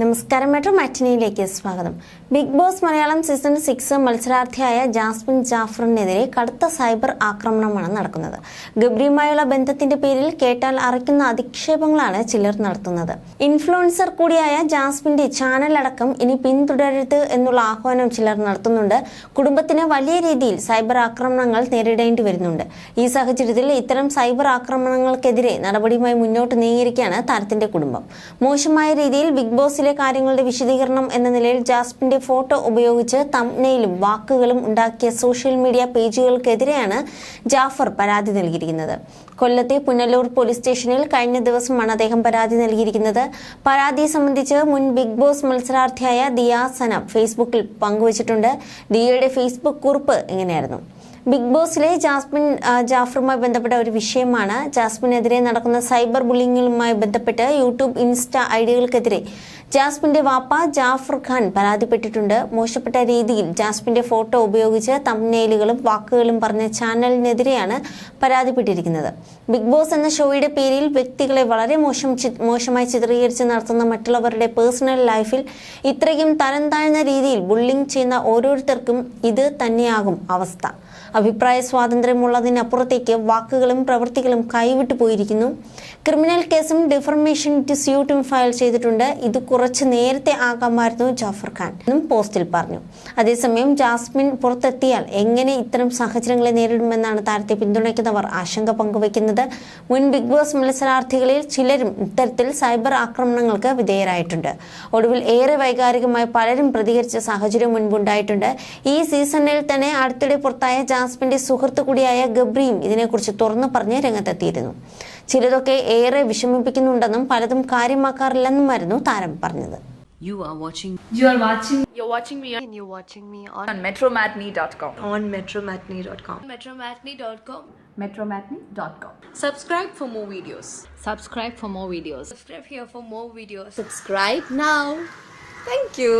നമസ്കാരം മെട്രോ മാറ്റിനിയിലേക്ക് സ്വാഗതം. Big boss Malayalam season six മത്സരാർത്ഥിയായ Jasmine ജാഫറിനെതിരെ കടുത്ത സൈബർ ആക്രമണമാണ് നടക്കുന്നത്. ഗബ്രിയുമായുള്ള ബന്ധത്തിന്റെ പേരിൽ കേട്ടാൽ അറയ്ക്കുന്ന അധിക്ഷേപങ്ങളാണ് ചിലർ നടത്തുന്നത്. ഇൻഫ്ലുവൻസർ കൂടിയായ ജാസ്മിന്റെ ചാനൽ അടക്കം ഇനി പിന്തുടരരുത് എന്നുള്ള ആഹ്വാനം ചിലർ നടത്തുന്നുണ്ട്. കുടുംബത്തിന് വലിയ രീതിയിൽ സൈബർ ആക്രമണങ്ങൾ നേരിടേണ്ടി വരുന്നുണ്ട്. ഈ സാഹചര്യത്തിൽ ഇത്തരം സൈബർ ആക്രമണങ്ങൾക്കെതിരെ നടപടിയുമായി മുന്നോട്ട് നീങ്ങിയിരിക്കുകയാണ് താരത്തിന്റെ കുടുംബം. മോശമായ രീതിയിൽ ബിഗ് ബോസിലെ കാര്യങ്ങളുടെ വിശദീകരണം എന്ന നിലയിൽ ജാസ്മിന്റെ ഫോട്ടോ ഉപയോഗിച്ച് തംനെയിലും വാക്കുകളും ഉണ്ടാക്കിയ സോഷ്യൽ മീഡിയ പേജുകൾക്കെതിരെയാണ് ജാഫർ പരാതി നൽകിയിരിക്കുന്നത്. കൊല്ലത്തെ പുനലൂർ പോലീസ് സ്റ്റേഷനിൽ കഴിഞ്ഞ ദിവസമാണ് അദ്ദേഹം പരാതി നൽകിയിരിക്കുന്നത്. പരാതി സംബന്ധിച്ച് മുൻ ബിഗ് ബോസ് മത്സരാർത്ഥിയായ ദിയ ഫേസ്ബുക്കിൽ പങ്കുവച്ചിട്ടുണ്ട്. ദിയയുടെ ഫേസ്ബുക്ക് കുറിപ്പ് ഇങ്ങനെയായിരുന്നു. ബിഗ് ബോസിലെ ജാസ്മിൻ ജാഫറുമായി ബന്ധപ്പെട്ട ഒരു വിഷയമാണ്. ജാസ്മിനെതിരെ നടക്കുന്ന സൈബർ ബുള്ളിങ്ങുമായി ബന്ധപ്പെട്ട് യൂട്യൂബ് ഇൻസ്റ്റ ഐഡികൾക്കെതിരെ ജാസ്മിന്റെ വാപ്പ ജാഫർ ഖാൻ പരാതിപ്പെട്ടിട്ടുണ്ട്. മോശപ്പെട്ട രീതിയിൽ ജാസ്മിന്റെ ഫോട്ടോ ഉപയോഗിച്ച് തമ്നെയിലുകളും വാക്കുകളും പറഞ്ഞ ചാനലിനെതിരെയാണ് പരാതിപ്പെട്ടിരിക്കുന്നത്. ബിഗ് ബോസ് എന്ന ഷോയുടെ പേരിൽ വ്യക്തികളെ വളരെ മോശം മോശമായി ചിത്രീകരിച്ച് നടത്തുന്ന മറ്റുള്ളവരുടെ പേഴ്സണൽ ലൈഫിൽ ഇത്രയും തരം താഴ്ന്ന രീതിയിൽ ബുള്ളിംഗ് ചെയ്യുന്ന ഓരോരുത്തർക്കും ഇത് തന്നെയാകും അവസ്ഥ. അഭിപ്രായ സ്വാതന്ത്ര്യമുള്ളതിനപ്പുറത്തേക്ക് വാക്കുകളും പ്രവൃത്തികളും കൈവിട്ടു പോയിരിക്കുന്നു. ക്രിമിനൽ കേസും ഡിഫർമേഷൻ ഡിസ്യൂട്ടും സ്യൂട്ടും ഫയൽ ചെയ്തിട്ടുണ്ട്. ഇത് കുറച്ച് നേരത്തെ ആകാമായിരുന്നു ജാഫർ ഖാൻ എന്നും പോസ്റ്റിൽ പറഞ്ഞു. അതേസമയം ജാസ്മിൻ പുറത്തെത്തിയാൽ എങ്ങനെ ഇത്തരം സാഹചര്യങ്ങളെ നേരിടുമെന്നാണ് താരത്തെ പിന്തുണയ്ക്കുന്നവർ ആശങ്ക പങ്കുവയ്ക്കുന്നത്. മുൻ ബിഗ് ബോസ് മത്സരാർത്ഥികളിൽ ചിലരും ഇത്തരത്തിൽ സൈബർ ആക്രമണങ്ങൾക്ക് വിധേയരായിട്ടുണ്ട്. ഒടുവിൽ ഏറെ വൈകാരികമായി പലരും പ്രതികരിച്ച സാഹചര്യം മുൻപുണ്ടായിട്ടുണ്ട്. ഈ സീസണിൽ തന്നെ അടുത്തിടെ പുറത്തായ ജാസ്മിന്റെ സുഹൃത്തു കൂടിയായ ഗബ്രിയും ഇതിനെക്കുറിച്ച് തുറന്നു പറഞ്ഞ് രംഗത്തെത്തിയിരുന്നു. ചിലതൊക്കെ ഏറെ വിഷമിപ്പിക്കുന്നുണ്ടെന്നും പലതും കാര്യമാക്കാറില്ലെന്നുമായിരുന്നു താരം പറഞ്ഞത് You are watching You are watching You're watching me and you're watching me on, on metromatney.com. on metromatney.com. metromatney.com. Metromatney.com. Subscribe for more videos. subscribe for more videos. Subscribe here for more videos. Subscribe now. Thank you.